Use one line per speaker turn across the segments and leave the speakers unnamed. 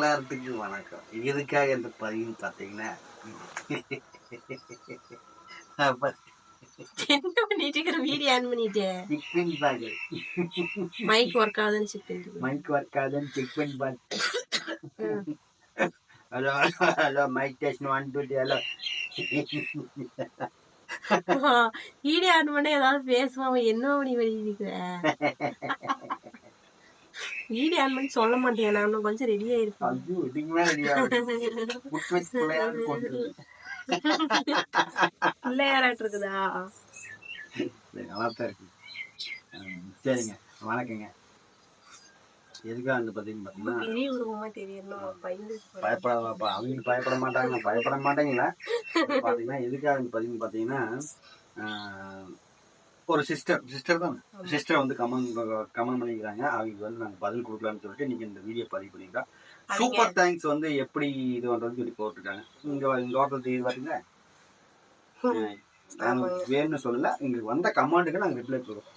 எல்லாத்துக்கும் வணக்கம். எதுக்காக இந்த பதிவு பார்த்தீங்கன்னா
என்ன பண்ணிட்டு இருக்கிற வீடியோ ஆன் பண்ணிட்டு. மைக் ஒர்க் ஆகுதுன்னு பண்ணிட்டு
மைக் ஒர்க் ஆகுதுன்னு செக் பண்ணி பார்த்து hello hello mic test one two hello
video on பண்ண ஏதாவது பேசுவான் என்ன பண்ணி வெளியிருக்கிற வீடியோ ஆன் பண்ணி சொல்ல மாட்டேன். நான் இன்னும் கொஞ்சம் ரெடி ஆயிருப்பேன்.
ஐயோ இதுக்கு மேலே கொண்டு
பிள்ளையாராட்டு இருக்குதா?
நல்லா தான் இருக்கு. சரிங்க. வணக்கங்க. எதுக்காக வந்து பார்த்தீங்கன்னு பயப்படாதப்பா. அவங்க பயப்பட மாட்டாங்க. பயப்பட மாட்டேங்களா பார்த்தீங்கன்னா எதுக்காக வந்து பார்த்தீங்கன்னு பார்த்தீங்கன்னா ஒரு சிஸ்டர் சிஸ்டர் தான்? சிஸ்டர் வந்து கமெண்ட் கமெண்ட் பண்ணிக்கிறாங்க. அவங்களுக்கு வந்து நாங்கள் பதில் கொடுக்கலாம்னு சொல்லிட்டு இன்னைக்கு இந்த வீடியோ பதிவு பண்ணிக்கிறோம் சூப்பர் தேங்க்ஸ் வந்து எப்படி இது பண்ணுறதுன்னு சொல்லி போட்டுருக்காங்க. இங்கே இங்கே ஓட்டல் இது பார்த்தீங்களா நாங்கள் வேணும்னு சொல்லல. எங்களுக்கு வந்த கமெண்ட்டுக்கு நாங்கள் ரிப்ளை கொடுக்குறோம்.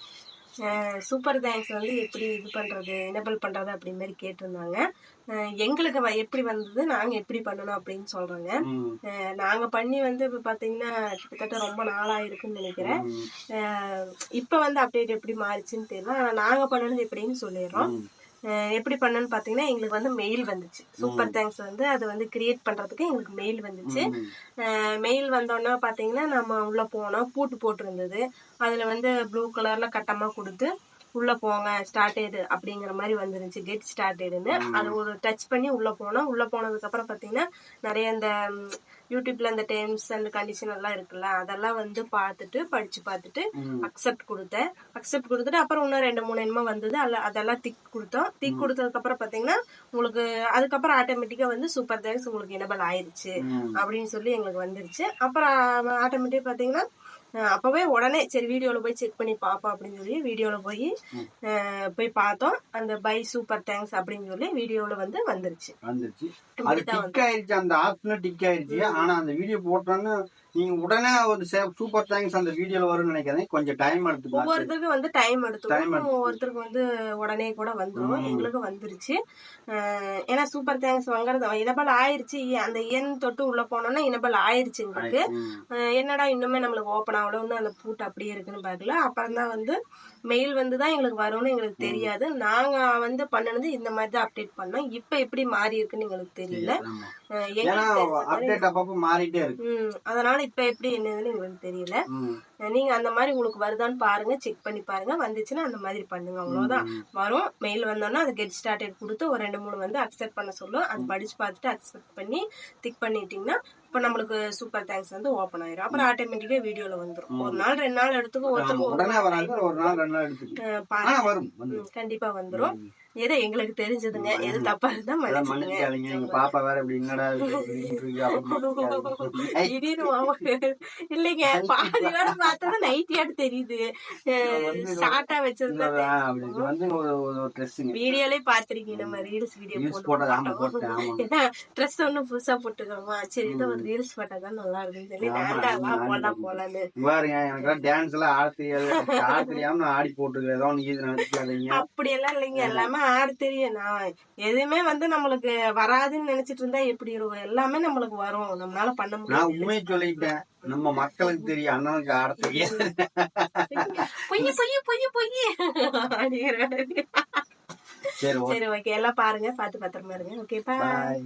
சூப்பர் தேங்க்ஸ் வந்து எப்படி இது பண்றது எனபிள் பண்றது அப்படி மாதிரி கேட்டிருந்தாங்க. எங்களுக்கு வ- எப்படி வந்தது நாங்க எப்படி பண்ணணும் அப்படின்னு சொல்றாங்க.
ம்,
அஹ் நாங்க பண்ணி வந்து இப்ப பாத்தீங்கன்னா கிட்டத்தட்ட ரொம்ப நாளா இருக்குன்னு நினைக்கிறேன் இப்ப வந்து அப்டேட் எப்படி மாறிச்சுன்னு தெரியல. ஆனா நாங்க பண்ணது எப்படின்னு சொல்லிடுறோம். எப்படி பண்ணணும்னு பாத்தீங்கன்னா எங்களுக்கு வந்து மெயில் வந்துச்சு. சூப்பர் தேங்க்ஸ் வந்து அது வந்து கிரியேட் பண்றதுக்கு எங்களுக்கு மெயில் வந்துச்சு. மெயில் வந்தோடனே பார்த்தீங்கன்னா நம்ம உள்ளே போனோம். பூட்டு போட்டிருந்தது. அதில் வந்து ப்ளூ கலரில் கட்டமாக கொடுத்து உள்ளே போங்க ஸ்டார்டட் அப்படிங்கிற மாதிரி வந்துருந்துச்சு கெட் ஸ்டார்டட்னு அது ஒரு டச் பண்ணி உள்ளே போனோம் உள்ளே போனதுக்கப்புறம் பார்த்தீங்கன்னா நிறைய இந்த ம், யூடியூப்ல இந்த டேர்ம்ஸ் அண்ட் கண்டிஷன் எல்லாம் இருக்குல்ல அதெல்லாம் வந்து பார்த்துட்டு படிச்சு பார்த்துட்டு. அக்செப்ட் கொடுத்தேன். அக்செப்ட் கொடுத்துட்டு அப்புறம் இன்னும் ரெண்டு மூணு என்னமோ வந்தது. அதெல்லாம் திக் கொடுத்தோம். திக் கொடுத்ததுக்கப்புறம் பார்த்தீங்கன்னா உங்களுக்கு அதுக்கப்புறம் ஆட்டோமேட்டிக்காக வந்து சூப்பர் தேங்க்ஸ் உங்களுக்கு எனபிள் ஆயிருச்சு. அப்படின்னு சொல்லி எங்களுக்கு வந்துருச்சு. அப்புறம் ஆட்டோமேட்டிக் பார்த்தீங்கன்னா அஹ் அப்பவே உடனே சரி வீடியோவில் போய் செக் பண்ணி பார்ப்போம் அப்படின்னு சொல்லி வீடியோவில் போய் அஹ் போய் பார்த்தோம். அந்த பை சூப்பர் தேங்க்ஸ் அப்படின்னு சொல்லி வீடியோவில் வந்து வந்துருச்சு.
வந்துருச்சு. அது டிக் ஆயிருச்சு அந்த ஆப்ஷன்ல டிக் ஆயிருச்சு. ஆனா அந்த வீடியோ போட்டோன்னு நீங்க உடனே ஒரு சூப்பர் தேங்க்ஸ் அந்த வீடியோல வரும்னு நினைக்கிறேன் கொஞ்சம் டைம் எடுத்துக்கலாம்
ஒவ்வொருத்தருக்கும் வந்து டைம் எடுத்துக்கும். ஒவ்வொருத்தருக்கு வந்து உடனே கூட வந்துடும். எங்களுக்கு வந்துருச்சு. ஏன்னா சூப்பர் தேங்க்ஸ் வாங்குறது இனபல் ஆயிருச்சு. அந்த எண் தொட்டு உள்ள போனோம்னா இனபல் ஆயிருச்சு எங்களுக்கு. என்னடா இன்னுமே நம்மளுக்கு ஓப்பன் ஆகல? இன்னும் அந்த பூட் அப்படியே இருக்குன்னு பார்க்கல. அப்புறம் தான் வந்து மெயில் வந்து தான் எங்களுக்கு வரும்னு எங்களுக்கு தெரியாது. நாங்க வந்து பண்ணனது இந்த மாதிரி தான் அப்டேட் பண்ணோம். இப்போ எப்படி மாறி இருக்குன்னு எங்களுக்கு தெரியல.
ஏன்னா
எங்களுக்கு தெரிஞ்ச மாதிரி-
அப்டேட் அப்பப்போ மாறிட்டே இருக்கு.
ம், அதனால இப்ப எப்படி என்னதுன்னு எங்களுக்கு தெரியல. நீங்க அந்த மாதிரி உங்களுக்கு வருதான்னு பாருங்க செக் பண்ணி பாருங்க. வந்துச்சுன்னா அந்த மாதிரி பண்ணுங்க அவ்வளவுதான். வரும் மெயில் வந்தோன்னா அது கெட் ஸ்டார்டட் கொடுத்து ஒரு ரெண்டு மூணு வந்து அக்செப்ட் பண்ண சொல்லும். அது படிச்சு பார்த்துட்டு அக்செப்ட் பண்ணி டிக் பண்ணிட்டீங்கன்னா இப்போ நம்மளுக்கு சூப்பர் தேங்க்ஸ் வந்து ஓப்பன் ஆயிரும். அப்புறம் ஆட்டோமேட்டிக்கா வீடியோல வந்துரும். ஒரு நாள் ரெண்டு நாள் எடுத்துக்கும் ஒருத்தருக்கு ஒரு
நாள் ரெண்டு நாள்
கண்டிப்பா வந்துரும். ஏதோ எங்களுக்கு தெரிஞ்சதுங்க? எது தப்பா இருந்தா
எங்க பாப்பா வேற இப்படி என்னடா அப்படி
திடீர்னு இல்லைங்க பாதி வேட பார்த்தா நைட்டியாட்டு தெரியுது. ஷார்ட்டா வச்சிருந்தா
இன்னொரு, ஆ, அப்படி இது வந்து ஒரு ஒரு ட்ரெஸ்ஸுங்க
வீடியோலே பாத்திருக்கீங்க நம்ம ரீல்ஸ் வீடியோ ஏன்னா ட்ரெஸ் ஒன்னும் புதுசா போட்டுக்கிறோமா சரி இதை ஒரு ரீல்ஸ் போட்டாதான் நல்லா இருக்குன்னு சொல்லி வேண்டாம் போலாம். போலான்னு.
பாருங்க எனக்கு டான்ஸ் எல்லாம் ஆட தெரியாது ஆட தெரியாம நான் ஆடி போட்டுருக்கேன் ஏதோ இது நினைச்சுக்காதீங்க.
அப்படியெல்லாம் இல்லைங்க. எல்லாமே ஆட தெரியும். நான் எதுவுமே வந்து நம்மளுக்கு வராதுன்னு நினைச்சிட்டு இருந்தா எப்படி இருக்கும்? எல்லாமே நம்மளுக்கு வரும். நம்மளால பண்ண
நான்
முடியாது
உண்மையை சொல்லிட்டேன் நம்ம மக்களுக்கு தெரியும். அண்ணனுக்கு ஆட
பொய்ய பொய்ய பொய்ய பொய்ய. அப்படிங்கிறாரு. சரி ஓகே. எல்லாம் பாருங்க. பார்த்து பத்திரமா இருங்க. Okay bye.
பாய்.